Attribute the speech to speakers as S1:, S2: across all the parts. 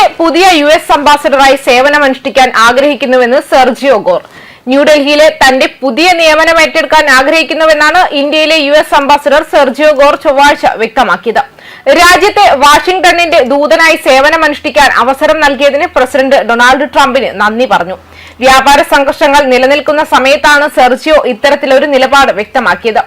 S1: ഇന്ത്യയിലെ പുതിയ U S അംബാസഡറായി സേവനമനുഷ്ഠിക്കാൻ ആഗ്രഹിക്കുന്നുവെന്ന് സെർജിയോ ഗോർ ന്യൂഡൽഹിയിലെ തന്റെ പുതിയ നിയമനം ഏറ്റെടുക്കാൻ ആഗ്രഹിക്കുന്നുവെന്നാണ് ഇന്ത്യയിലെ U S ambassador Sergio Gor ചൊവ്വാഴ്ച വ്യക്തമാക്കിയത്. രാജ്യത്തെ വാഷിംഗ്ടണിന്റെ ദൂതനായി സേവനമനുഷ്ഠിക്കാൻ അവസരം നൽകിയതിന് പ്രസിഡന്റ് ഡൊണാൾഡ് ട്രംപിന് നന്ദി പറഞ്ഞു. വ്യാപാര സംഘർഷങ്ങൾ നിലനിൽക്കുന്ന സമയത്താണ് സെർജിയോ ഇത്തരത്തിലൊരു നിലപാട് വ്യക്തമാക്കിയത്.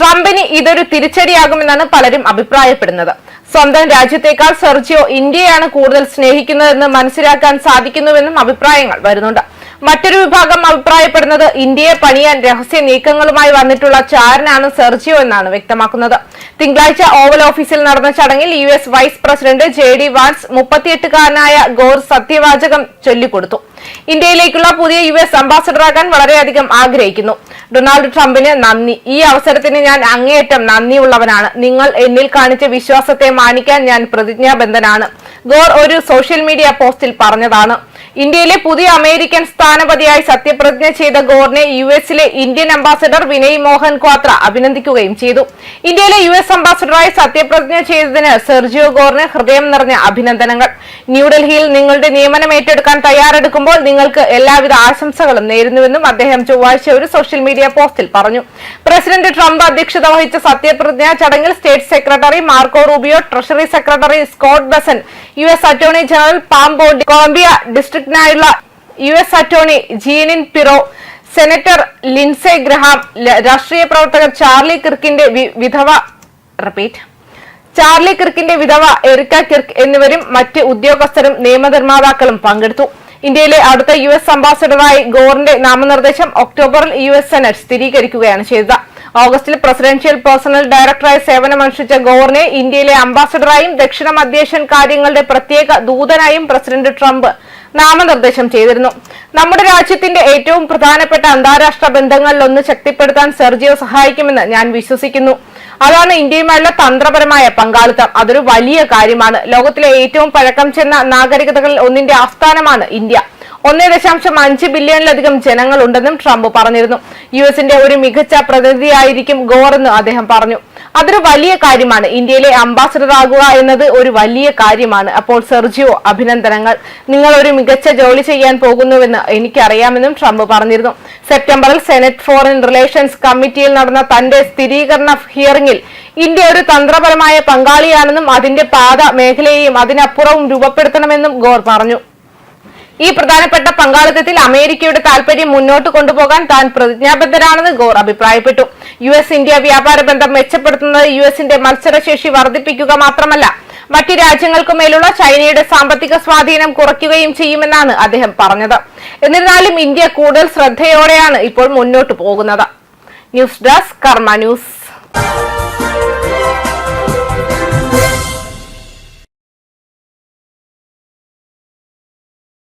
S1: ട്രംപിന് ഇതൊരു തിരിച്ചടിയാകുമെന്നാണ് പലരും അഭിപ്രായപ്പെടുന്നത്. സ്വന്തം രാജ്യത്തേക്കാൾ സെർജിയോ ഇന്ത്യയാണ് കൂടുതൽ സ്നേഹിക്കുന്നതെന്ന് മനസ്സിലാക്കാൻ സാധിക്കുന്നുവെന്നും അഭിപ്രായങ്ങൾ വരുന്നുണ്ട്. മറ്റൊരു വിഭാഗം അഭിപ്രായപ്പെടുന്നത് ഇന്ത്യയെ പണിയാൻ രഹസ്യ നീക്കങ്ങളുമായി വന്നിട്ടുള്ള ചാരനാണ് സെർജിയോ എന്നാണ് വ്യക്തമാക്കുന്നത്. തിങ്കളാഴ്ച ഓവൽ ഓഫീസിൽ നടന്ന ചടങ്ങിൽ U S vice president J D Vance മുപ്പത്തിയെട്ടുകാരനായ Gor സത്യവാചകം ചൊല്ലിക്കൊടുത്തു. ഇന്ത്യയിലേക്കുള്ള പുതിയ യു എസ് അംബാസഡറാകാൻ വളരെയധികം ആഗ്രഹിക്കുന്നു. ഡൊണാൾഡ് ട്രംപിന് നന്ദി. ഈ അവസരത്തിന് ഞാൻ അങ്ങേയറ്റം നന്ദിയുള്ളവനാണ്. നിങ്ങൾ എന്നിൽ കാണിച്ച വിശ്വാസത്തെ മാനിക്കാൻ ഞാൻ പ്രതിജ്ഞാബദ്ധനാണ്. ഗോർ ഒരു സോഷ്യൽ മീഡിയ പോസ്റ്റിൽ പറഞ്ഞതാണ്. ഇന്ത്യയിലെ പുതിയ അമേരിക്കൻ സ്ഥാനപതിയായി സത്യപ്രതിജ്ഞ ചെയ്ത ഗോറിനെ യു എസിലെ ഇന്ത്യൻ അംബാസഡർ വിനയ് മോഹൻ ക്വാത്ര അഭിനന്ദിക്കുകയും ചെയ്തു. ഇന്ത്യയിലെ യു എസ് അംബാസഡറായി സത്യപ്രതിജ്ഞ ചെയ്തതിന് സെർജിയോ ഗോറിന് ഹൃദയം നിറഞ്ഞ അഭിനന്ദനങ്ങൾ. ന്യൂഡൽഹിയിൽ നിങ്ങളുടെ നിയമനം ഏറ്റെടുക്കാൻ തയ്യാറെടുക്കുമ്പോൾ നിങ്ങൾക്ക് എല്ലാവിധ ആശംസകളും നേരുന്നുവെന്നും അദ്ദേഹം ചൊവ്വാഴ്ച ഒരു സോഷ്യൽ മീഡിയ പോസ്റ്റിൽ പറഞ്ഞു. പ്രസിഡന്റ് ട്രംപ് അധ്യക്ഷത വഹിച്ച സത്യപ്രതിജ്ഞ ചടങ്ങിൽ state secretary Marco Rubio treasury secretary Scott Bessent U S attorney general Pam Bondi Columbia ഡിസ്ട്രിക്ടിനായുള്ള U S attorney Jeanine Pirro senator Lindsey Graham രാഷ്ട്രീയ പ്രവർത്തകർ ചാർലി കിർക്കിന്റെ വിധവ റിപ്പീറ്റ് ചാർലി കിർക്കിന്റെ വിധവ എറിക്ക കിർക്ക് എന്നിവരും മറ്റ് ഉദ്യോഗസ്ഥരും നിയമനിർമ്മാതാക്കളും പങ്കെടുത്തു. ഇന്ത്യയിലെ അടുത്ത യു എസ് അംബാസഡറായി ഗോറിന്റെ നാമനിർദ്ദേശം ഒക്ടോബറിൽ യു എസ് സെനറ്റ് സ്ഥിരീകരിക്കുകയാണ് ചെയ്തത്. ഓഗസ്റ്റിൽ പ്രസിഡൻഷ്യൽ പേഴ്സണൽ ഡയറക്ടറായി സേവനമനുഷ്ഠിച്ച ഗോറിനെ ഇന്ത്യയിലെ അംബാസഡറായും ദക്ഷിണ മധ്യേഷ്യൻ കാര്യങ്ങളുടെ പ്രത്യേക ദൂതനായും പ്രസിഡന്റ് ട്രംപ് നാമനിർദ്ദേശം ചെയ്തിരുന്നു. നമ്മുടെ രാജ്യത്തിന്റെ ഏറ്റവും പ്രധാനപ്പെട്ട അന്താരാഷ്ട്ര ബന്ധങ്ങളിൽ ഒന്ന് ശക്തിപ്പെടുത്താൻ സെർജിയോ സഹായിക്കുമെന്ന് ഞാൻ വിശ്വസിക്കുന്നു. അതാണ് ഇന്ത്യയുമായുള്ള തന്ത്രപരമായ പങ്കാളിത്തം. അതൊരു വലിയ കാര്യമാണ്. ലോകത്തിലെ ഏറ്റവും പഴക്കം ചെന്ന നാഗരികതകളിൽ ഒന്നിന്റെ ആസ്ഥാനമാണ് ഇന്ത്യ. ഒന്നേ ദശാംശം അഞ്ച് ബില്യണിലധികം ജനങ്ങളുണ്ടെന്നും ട്രംപ് പറഞ്ഞിരുന്നു. യു എസിന്റെ ഒരു മികച്ച പ്രതിനിധിയായിരിക്കും ഗോർ എന്ന് അദ്ദേഹം പറഞ്ഞു. അതൊരു വലിയ കാര്യമാണ്. ഇന്ത്യയിലെ അംബാസഡർ ആകുക എന്നത് ഒരു വലിയ കാര്യമാണ്. അപ്പോൾ സെർജിയോ അഭിനന്ദനങ്ങൾ. നിങ്ങൾ ഒരു മികച്ച ജോലി ചെയ്യാൻ പോകുന്നുവെന്ന് എനിക്കറിയാമെന്നും ട്രംപ് പറഞ്ഞിരുന്നു. സെപ്റ്റംബറിൽ സെനറ്റ് ഫോറിൻ റിലേഷൻസ് കമ്മിറ്റിയിൽ നടന്ന തന്റെ സ്ഥിരീകരണ ഹിയറിംഗിൽ ഇന്ത്യ ഒരു തന്ത്രപരമായ പങ്കാളിയാണെന്നും അതിന്റെ പാത മേഖലയെയും അതിനപ്പുറവും രൂപപ്പെടുത്തണമെന്നും ഗോർ പറഞ്ഞു. ഈ പ്രധാനപ്പെട്ട പങ്കാളിത്തത്തിൽ അമേരിക്കയുടെ താൽപര്യം മുന്നോട്ട് കൊണ്ടുപോകാൻ താൻ പ്രതിജ്ഞാബദ്ധരാണെന്ന് ഗോർ അഭിപ്രായപ്പെട്ടു. യു എസ് ഇന്ത്യ വ്യാപാര ബന്ധം മെച്ചപ്പെടുത്തുന്നത് യു എസിന്റെ മത്സരശേഷി വർദ്ധിപ്പിക്കുക മാത്രമല്ല മറ്റ് രാജ്യങ്ങൾക്കുമേലുള്ള ചൈനയുടെ സാമ്പത്തിക സ്വാധീനം കുറയ്ക്കുകയും ചെയ്യുമെന്നാണ് അദ്ദേഹം പറഞ്ഞത്. എന്നിരുന്നാലും ഇന്ത്യ കൂടുതൽ ശ്രദ്ധയോടെയാണ് ഇപ്പോൾ മുന്നോട്ട് പോകുന്നത്. News desk Karma news.